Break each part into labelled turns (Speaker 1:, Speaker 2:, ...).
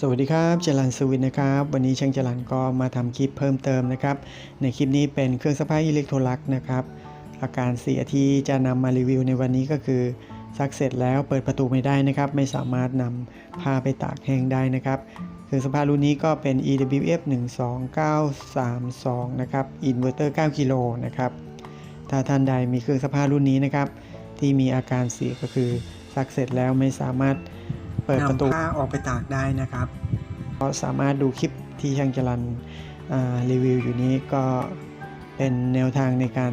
Speaker 1: สวัสดีครับจรันสวินนะครับ วันนี้ช่างจรันก็มาทำคลิปเพิ่มเติมนะครับ ในคลิปนี้เป็นเครื่องซักผ้าอิเล็กโทรลักนะครับ อาการเสียที่จะนำมารีวิวในวันนี้ก็คือซักเสร็จแล้วเปิดประตูไม่ได้นะครับ ไม่สามารถนำผ้าไปตากแห้งได้นะครับเครื่องซักผ้ารุ่นนี้ก็เป็น EWF 12932นะครับอินเวอร์เตอร์9กิโลนะครับถ้าท่านใดมีเครื่องซักผ้ารุ่นนี้นะครับ ที่มีอาการเสียก็คือซักเสร็จแล้วไม่สามารถ เปิดประตูผ้าออกไปตากได้นะครับ ก็สามารถดูคลิปที่ช่างจรันอ่ารีวิวอยู่นี้ก็เป็นแนวทางในการ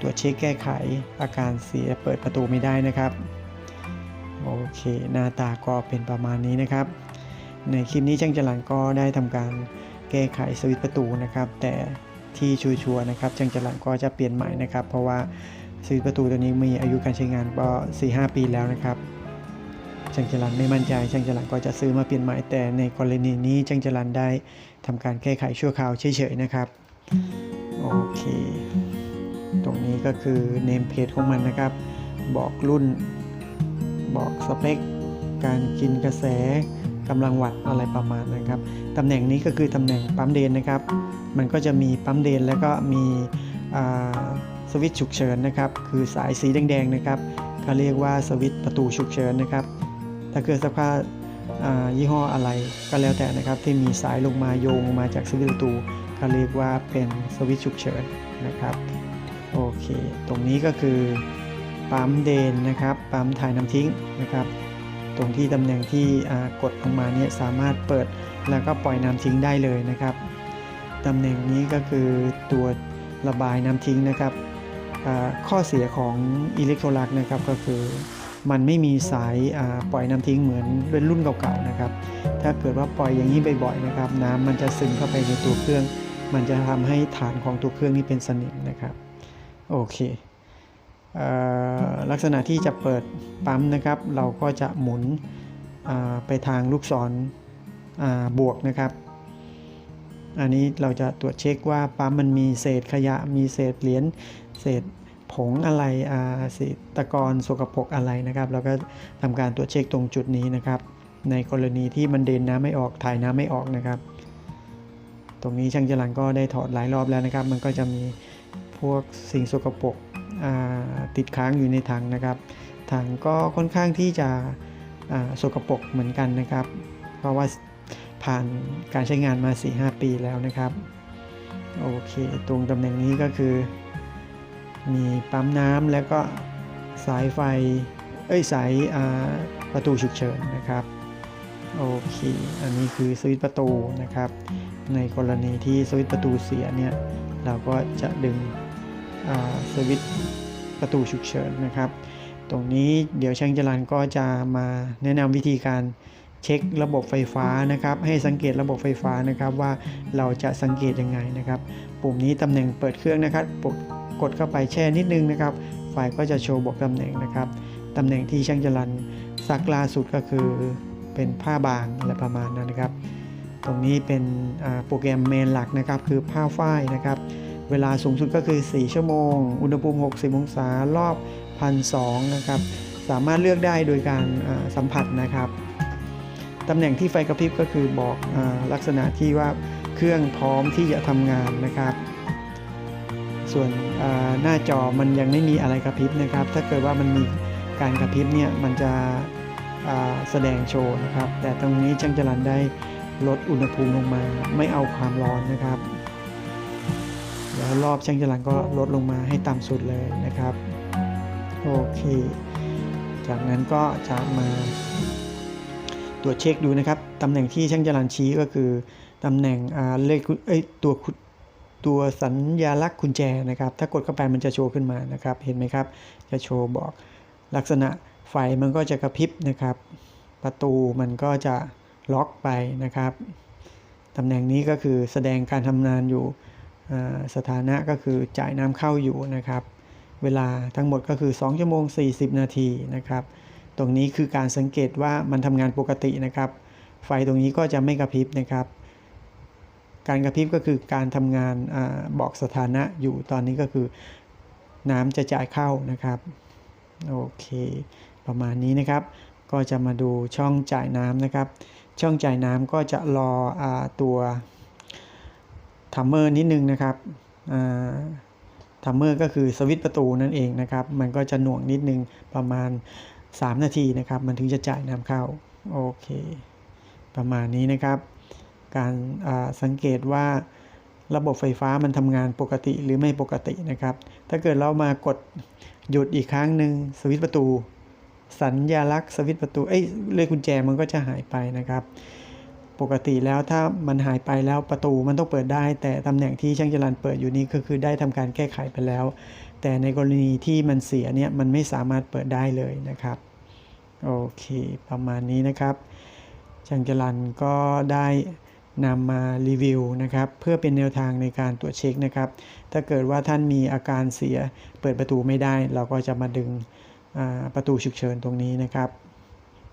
Speaker 1: ตรวจเช็คแก้ไขอาการเสียเปิดประตูไม่ได้นะครับโอเค หน้าตาก็เป็นประมาณนี้นะครับ ในคลิปนี้ช่างจรันก็ได้ทำการแก้ไขสวิตช์ประตูนะครับ แต่ที่ชัวร์ๆนะครับช่างจรันก็จะเปลี่ยนใหม่นะครับ เพราะว่าสวิตช์ประตูตัวนี้มีอายุการใช้งานก็4-5 ปีแล้วนะครับ ช่างจรันไม่มั่นใจช่างจรันก็จะซื้อมาเปลี่ยนใหม่แต่ในกรณีนี้ช่างจรันได้ทำการแก้ไขชั่วคราวเฉยๆนะครับโอเค ตรงนี้ก็คือเนมเพจของมันนะครับ บอกรุ่น บอกสเปค การกินกระแสกำลังวัดอะไรประมาณนะครับตำแหน่งนี้ก็คือตำแหน่งปั๊มเดนนะครับ มันก็จะมีปั๊มเดนแล้วก็มีสวิตช์ฉุกเฉินนะครับ คือสายสีแดงๆนะครับเขาเรียกว่าสวิตช์ประตูฉุกเฉินนะครับ ถ้าเกิดสภาพอ่ายี่ห้ออะไรก็แล้วแต่นะครับ ที่มีสายลงมาโยงมาจากสวิตช์ประตูเขาเรียกว่าเป็นสวิตช์ฉุกเฉินนะครับโอเค ตรงนี้ก็คือปั๊มเดนนะครับปั๊มถ่ายน้ำทิ้งนะครับ ตรงที่ตำแหน่งที่กดลงมาเนี่ยสามารถเปิดแล้วก็ปล่อยน้ำทิ้งได้เลยนะครับตำแหน่งนี้ก็คือตัวระบายน้ำทิ้งนะครับข้อเสียของอิเล็กโทรลักนะครับก็คือ มันไม่มีสายปล่อยน้ำทิ้งเหมือนเป็นรุ่นเก่าๆนะครับ ถ้าเกิดว่าปล่อยอย่างนี้บ่อยๆนะครับ น้ำมันจะซึมเข้าไปในตัวเครื่อง มันจะทำให้ฐานของตัวเครื่องนี้เป็นสนิมนะครับ โอเคเออลักษณะที่จะเปิดปั๊มนะครับ เราก็จะหมุนไปทางลูกศรบวกนะครับ อันนี้เราจะตรวจเช็คว่าปั๊มมันมีเศษขยะ มีเศษเหรียญ เศษ ผงอะไรอ่าเศษตะกอนสกปรกอะไรนะครับเราก็ทำการตรวจเช็คตรงจุดนี้นะครับ ในกรณีที่มันเดินน้ำไม่ออกถ่ายน้ำไม่ออกนะครับ ตรงนี้ช่างจรันก็ได้ถอดหลายรอบแล้วนะครับ มันก็จะมีพวกสิ่งสกปรกอ่าติดค้างอยู่ในถังนะครับถังก็ค่อนข้างที่จะอ่าสกปรกเหมือนกันนะครับ เพราะว่าผ่านการใช้งานมา 4-5 ปีแล้วนะครับ โอเค ตรงตำแหน่งนี้ก็คือ มีปั๊มน้ำแล้วก็สายไฟ เอ้ยสายประตูฉุกเฉินนะครับ โอเค อันนี้คือสวิตช์ประตูนะครับ ในกรณีที่สวิตช์ประตูเสียเนี่ย เราก็จะดึงสวิตช์ประตูฉุกเฉินนะครับ ตรงนี้เดี๋ยวช่างจรันก็จะมาแนะนำวิธีการเช็คระบบไฟฟ้านะครับ ให้สังเกตระบบไฟฟ้านะครับว่าเราจะสังเกตยังไงนะครับ ปุ่มนี้ตำแหน่งเปิดเครื่องนะครับกด กดเข้าไปแช่นิดนึงนะครับ ไฟก็จะโชว์บอกตำแหน่งนะครับ ตำแหน่งที่ช่างจรันซักล่าสุดก็คือเป็นผ้าบางอะไรประมาณนั้นนะครับ ตรงนี้เป็นโปรแกรมเมนหลักนะครับ คือผ้าฝ้ายนะครับ เวลาสูงสุดก็คือ 4 ชั่วโมง อุณหภูมิ 60 องศารอบ 1,200 นะครับ สามารถเลือกได้โดยการสัมผัสนะครับ ตำแหน่งที่ไฟกระพริบก็คือบอกอลักษณะที่ว่าเครื่องพร้อมที่จะทำงานนะครับ ส่วนหน้าจอมันยังไม่มีอะไรกระพริบนะครับ ถ้าเกิดว่ามันมีการกระพริบเนี่ยมันจะแสดงโชว์นะครับ แต่ตรงนี้ช่างจรันได้ลดอุณหภูมิลงมา ไม่เอาความร้อนนะครับ แล้วรอบช่างจรันก็ลดลงมาให้ต่ำสุดเลยนะครับ โอเค จากนั้นก็จะมาตรวจเช็คดูนะครับ ตำแหน่งที่ช่างจรันชี้ก็คือตำแหน่งเลขตัวคุ ตัวสัญญาลักษณ์กุญแจนะครับ ถ้ากดเข้าไปมันจะโชว์ขึ้นมานะครับ เห็นไหมครับ จะโชว์บอกลักษณะไฟมันก็จะกระพริบนะครับ ประตูมันก็จะล็อกไปนะครับตำแหน่งนี้ก็คือแสดงการทำงานอยู่สถานะก็คือจ่ายน้ำเข้าอยู่นะครับ เวลาทั้งหมดก็คือ 2 ชั่วโมง 40 นาทีนะครับ ตรงนี้คือการสังเกตว่ามันทำงานปกตินะครับ ไฟตรงนี้ก็จะไม่กระพริบนะครับ การกระพริบก็คือการทำงานอบอกสถานะอยู่ตอนนี้ก็คือน้ำจะจ่ายเข้านะครับ โอเค ประมาณนี้นะครับ ก็จะมาดูช่องจ่ายน้ำนะครับ ช่องจ่ายน้ำก็จะรออตัวทัมเมอร์นิดนึงนะครับทัมเมอร์ก็คือสวิตช์ประตูนั่นเองนะครับ มันก็จะหน่วงนิดนึงประมาณ 3 นาทีนะครับ มันถึงจะจ่ายน้ำเข้า โอเค ประมาณนี้นะครับ การสังเกตว่าระบบไฟฟ้ามันทำงานปกติหรือไม่ปกตินะครับ ถ้าเกิดเรามากดหยุดอีกครั้งหนึ่งสวิตช์ประตู สัญญาลักษณ์สวิตช์ประตูเอ้ยเลขกุญแจมันก็จะหายไปนะครับ ปกติแล้วถ้ามันหายไปแล้วประตูมันต้องเปิดได้ แต่ตำแหน่งที่ช่างจรันเปิดอยู่นี้ก็คือได้ทำการแก้ไขไปแล้ว แต่ในกรณีที่มันเสียเนี่ยมันไม่สามารถเปิดได้เลยนะครับโอเค ประมาณนี้นะครับช่างจรันก็ได้ นำมารีวิวนะครับ เพื่อเป็นแนวทางในการตรวจเช็คนะครับ ถ้าเกิดว่าท่านมีอาการเสียเปิดประตูไม่ได้ เราก็จะมาดึงประตูฉุกเฉินตรงนี้นะครับ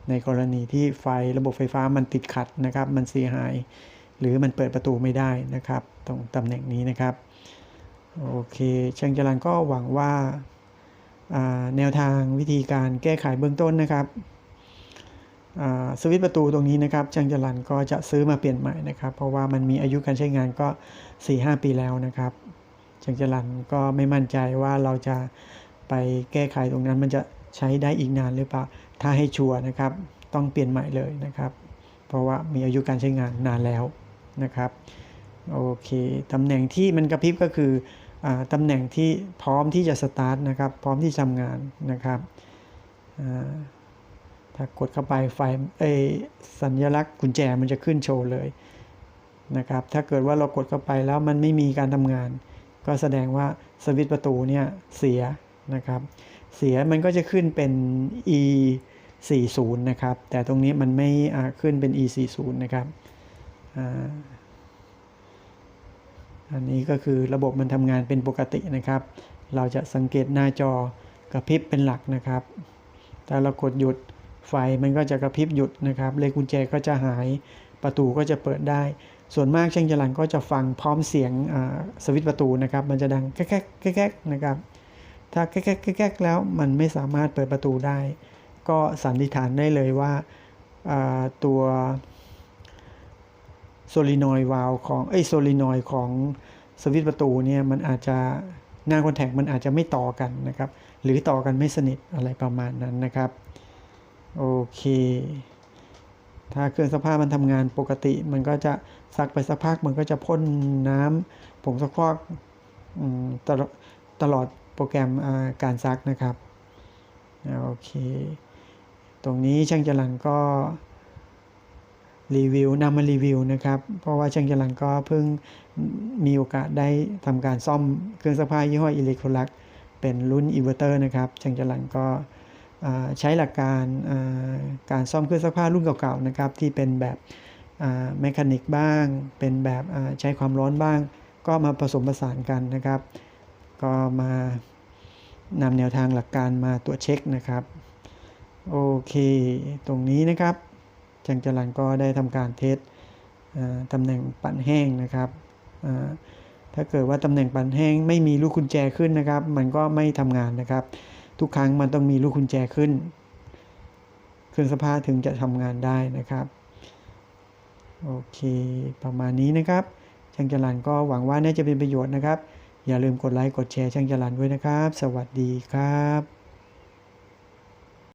Speaker 1: ในกรณีที่ไฟระบบไฟฟ้ามันติดขัดนะครับ มันเสียหาย หรือมันเปิดประตูไม่ได้นะครับ ตรงตำแหน่งนี้นะครับโอเคเช่างจรันก็หวังว่าแนวทางวิธีการแก้ไขเบื้องต้นนะครับ สวิตประตูตรงนี้นะครับช่างจรันก็จะซื้อมาเปลี่ยนใหม่นะครับ เพราะว่ามันมีอายุการใช้งานก็ 4-5 ปีแล้วนะครับช่างจรันก็ไม่มั่นใจว่าเราจะไปแก้ไขตรงนั้นมันจะใช้ได้อีกนานหรือเปล่า ถ้าให้ชัวร์นะครับ ต้องเปลี่ยนใหม่เลยนะครับ เพราะว่ามีอายุการใช้งานนานแล้วนะครับ โอเค ตำแหน่งที่มันกระพริบก็คืออตำแหน่งที่พร้อมที่จะสตาร์ทนะครับ พร้อมที่ทำงานนะครับ ถ้ากดเข้าไปไฟไอสัญลักษณ์กุญแจมันจะขึ้นโชว์เลยนะครับ ถ้าเกิดว่าเรากดเข้าไปแล้วมันไม่มีการทำงาน ก็แสดงว่าสวิตช์ประตูเนี่ยเสียนะครับ เสียมันก็จะขึ้นเป็น e 4 0นะครับ แต่ตรงนี้มันไม่ขึ้นเป็น e 4 0นะครับอันนี้ก็คือระบบมันทำงานเป็นปกตินะครับ เราจะสังเกตหน้าจอกระพริบเป็นหลักนะครับถ้าเรากดหยุด ไฟมันก็จะกระพริบหยุดนะครับ เลขกุญแจก็จะหายประตูก็จะเปิดได้ ส่วนมากช่างจรันก็จะฟังพร้อมเสียงสวิตช์ประตูนะครับ มันจะดังแก๊กแก๊กนะครับ ถ้าแก๊กแก๊กแก๊กแล้วมันไม่สามารถเปิดประตูได้ ก็สันนิษฐานได้เลยว่าตัวโซลินอยวาลของไอโซลินอยของสวิตช์ประตูเนี่ยมันอาจจะหน้าคอนแทคมันอาจจะไม่ต่อกันนะครับ หรือต่อกันไม่สนิทอะไรประมาณนั้นนะครับ โอเค ถ้าเครื่องซักผ้ามันทำงานปกติ มันก็จะซักไปสักพักมันก็จะพ่นน้ำผงซักฟอกตลอดตลอดโปรแกรมการซักนะครับ โอเค ตรงนี้ช่างจรันก็รีวิวนำมารีวิวนะครับ เพราะว่าช่างจรันก็เพิ่งมีโอกาสได้ทำการซ่อมเครื่องซักผ้ายี่ห้ออิเล็กทรลักเป็นรุ่นอินเวอร์เตอร์นะครับช่างจรันก็ ใช้หลักการการซ่อมเครื่องซักผ้ารุ่นเก่าๆนะครับที่เป็นแบบแมคานิกบ้าง เป็นแบบใช้ความร้อนบ้าง ก็มาผสมผสานกันนะครับ ก็มานำแนวทางหลักการมาตรวจเช็คนะครับ โอเค ตรงนี้นะครับจังจรันก็ได้ทำการเทสตำแหน่งปั่นแห้งนะครับถ้าเกิดว่าตำแหน่งปั่นแห้งไม่มีลูกกุญแจขึ้นนะครับ มันก็ไม่ทำงานนะครับ ทุกครั้งมันต้องมีลูกกุญแจขึ้น เครื่องสภาถึงจะทำงานได้นะครับ โอเคประมาณนี้นะครับ ช่างจรันก็หวังว่าน่าจะเป็นประโยชน์นะครับ อย่าลืมกดไลค์กดแชร์ช่างจรันด้วยนะครับ สวัสดีครับ